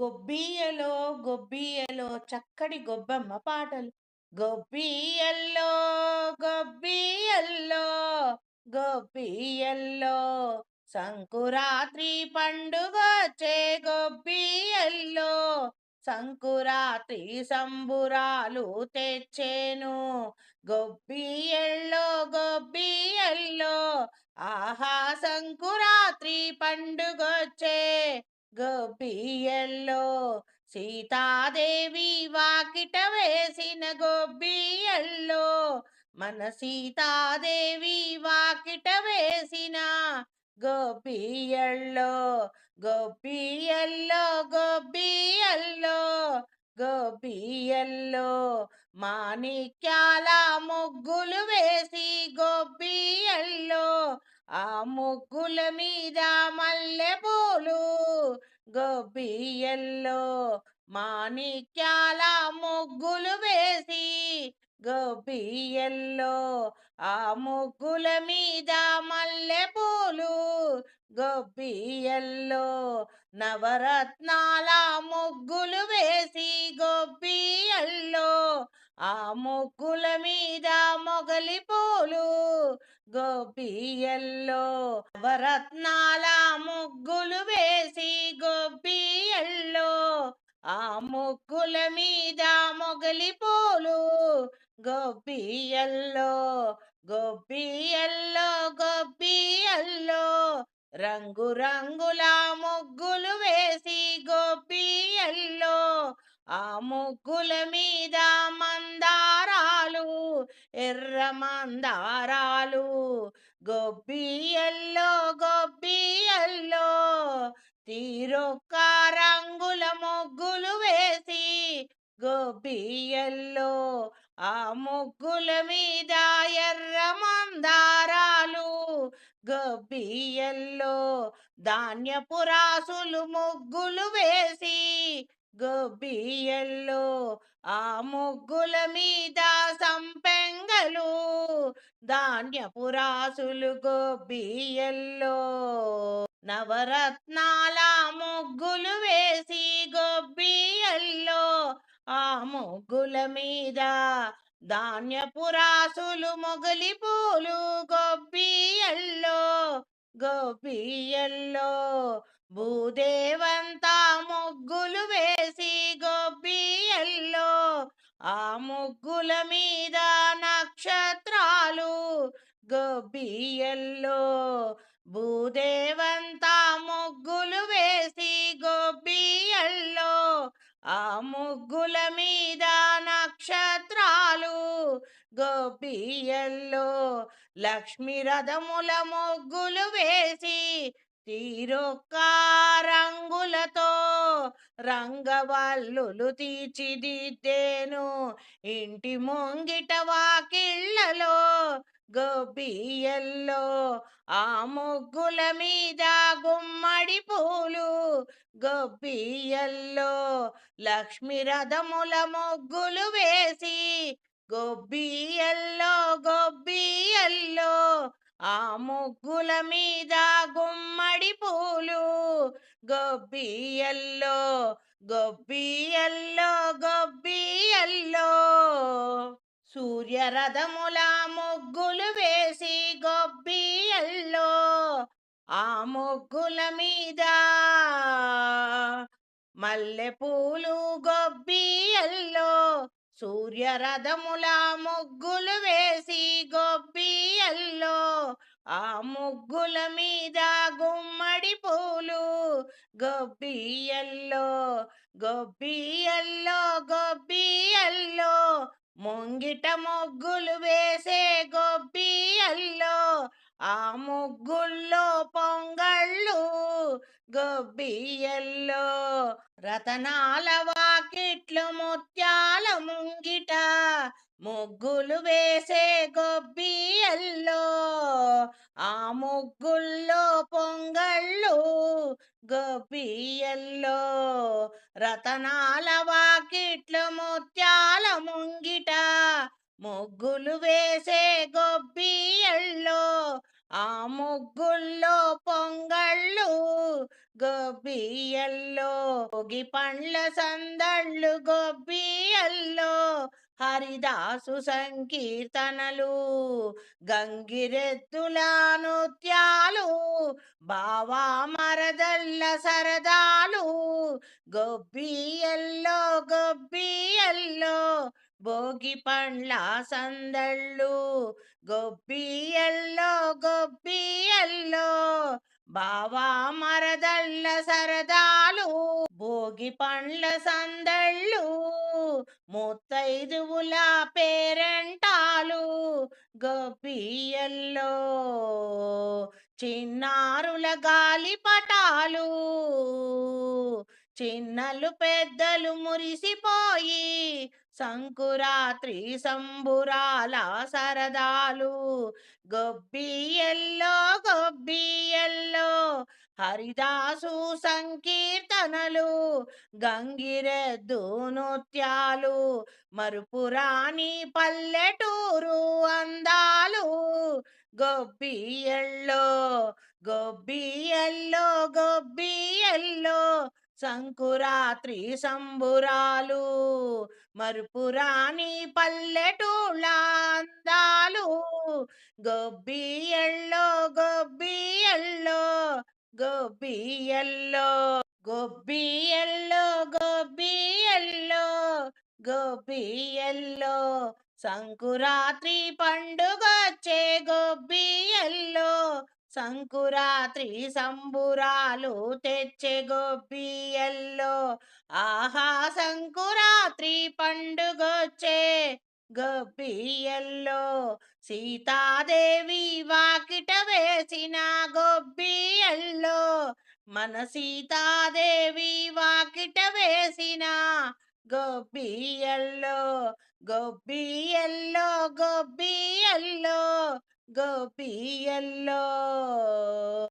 గొబ్బియ్యలో గొబ్బియ్యలో చక్కడి గొబ్బమ్మ పాటలు. గొబ్బియ్యల్లో గొబ్బియ్యల్లో గొబ్బియ్యల్లో సంకురాత్రి పండుగ చే గొబ్బియ్యల్లో సంకురాత్రి సంబురాలు తెచ్చేను. గొబ్బియ్యల్లో గొబ్బియ్యల్లో ఆహా సంకురాత్రి పండుగొచ్చే గోపియల్లో సీతాదేవి వాకిట వేసిన గోపియల్లో మన సీతాదేవి వాకిట వేసిన గోపియల్లో గోపియల్లో గోపియల్లో గోపియల్లో మాణిక్యాల ముగ్గులు వేసి గోపి ఆ ముగ్గుల మీద మల్లె పూలు గోపియల్లో మాణిక్యాల ముగ్గులు వేసి గోపియల్లో ఆ ముగ్గుల మీద మల్లె పూలు గొబ్బియల్లో నవరత్నాల ముగ్గులు వేసి గొబ్బియల్లో ఆ ముగ్గుల మీద మొగలి పూలు గోపియల్లో నవరత్నాల ముగ్గులు వేసి గోపియల్లో ఆ ముగ్గుల మీద మొగలి పూలు. గోపియల్లో గోపియల్లో గోపియల్లో రంగు రంగుల ముగ్గులు వేసి గోపియల్లో ఆ ముగ్గుల మీద మందారాలు ఎర్ర మందారాలు గొబ్బియల్లో గొబ్బియల్లో తీరొక్క రంగుల ముగ్గులు వేసి గొబ్బియల్లో ఆ ముగ్గుల మీద ఎర్ర మందారాలు గొబ్బియల్లో ధాన్యపురాసులు ముగ్గులు వేసి గొబ్బియల్లో ఆ ముగ్గుల మీద సంపెంగలు ధాన్యపురాసులు గొబ్బియల్లో నవరత్నాల ముగ్గులు వేసి గొబ్బియల్లో ఆ ముగ్గుల మీద ధాన్యపురాసులు మొగలి పూలు గొబ్బియల్లో గోపియల్లో భూదేవంతా ముగ్గులు వేసి గోపియల్లో ఆ ముగ్గుల మీద నక్షత్రాలు. గోపియల్లో భూదేవంతా ముగ్గులు వేసి గోపియల్లో ఆ ముగ్గుల మీద నక్షత్రాలు. గోపియల్లో లక్ష్మి రథముల ముగ్గులు వేసి తీరొక్క రంగులతో రంగవల్లులు తీర్చిదిద్దేను. ఇంటి ముంగిట వాకిళ్ళలో గోపియల్లో ఆ ముగ్గుల మీద గుమ్మడి పూలు. గోపియల్లో లక్ష్మి రథముల ముగ్గులు వేసి గొబ్బియల్లో గొబ్బియల్లో ఆ ముగ్గుల మీద గుమ్మడి పూలు. గొబ్బియల్లో గొబ్బియల్లో గొబ్బియల్లో సూర్యరథముల ముగ్గులు వేసి గొబ్బియల్లో ఆ ముగ్గుల మీద మల్లె పూలు గొబ్బి సూర్యరథముల ముగ్గులు వేసి గొబ్బియల్లో ఆ ముగ్గుల మీద గుమ్మడి పూలు. గొబ్బియల్లో గొబ్బియల్లో గొబ్బియల్లో ముంగిట ముగ్గులు వేసే గొబ్బియల్లో ఆ ముగ్గుల్లో పొంగళ్ళు. గొబ్బియల్లో రతనాల వాకిట్లు ముత్యాల ముంగిట ముగ్గులు వేసే గొబ్బియల్లో ఆ ముగ్గుల్లో పొంగళ్ళు గొబ్బియల్లో. రతనాల వాకిట్లు ముత్యాల ముంగిట ముగ్గులు వేసే గొబ్బియల్లో ఆ ముగ్గుల్లో గొబ్బియల్లో భోగి పండ్ల సందళ్ళు గొబ్బియల్లో హరిదాసు సంకీర్తనలు గంగిరెద్దుల నృత్యాలు బావా మరదల్ల సరదాలు గొబ్బియల్లో గొబ్బియల్లో భోగి పండ్ల సందళ్ళు గొబ్బియల్లో గొబ్బియల్లో బావా మరదళ్ళ సరదాలు భోగి పండ్ల సందళ్ళు ముత్తైదువుల పేరెంటాలు గోపియల్లో చిన్నారుల గాలి పటాలు చిన్నలు పెద్దలు మురిసిపోయి సంకురాత్రి సంబురాల సరదాలు. గొబ్బియల్లో గొబ్బియల్లో హరిదాసు సంకీర్తనలు గంగిరెద్దు నృత్యాలు మరుపురాని పల్లెటూరు అందాలు. గొబ్బియల్లో గొబ్బియల్లో గొబ్బియల్లో సంకురాత్రి సంబురాలు. మరుపురాని పల్లెటూళ్ళ అందాలు గొబ్బియల్లో గొబ్బియల్లో గొబ్బియల్లో గొబ్బియల్లో గొబ్బియల్లో గొబ్బియల్లో సంకురాత్రి పండుగొచ్చే గొబ్బియల్లో సంకురాత్రి సంబురాలు తెచ్చే గొబ్బియల్లో ఆహా సంకురాత్రి పండుగొచ్చే గొబ్బియల్లో సీతాదేవి వాకిట వేసిన గొబ్బియల్లో మన సీతాదేవి వాకిట వేసిన గొబ్బియల్లో గొబ్బియల్లో గొబ్బియల్లో గొబ్బియల్లో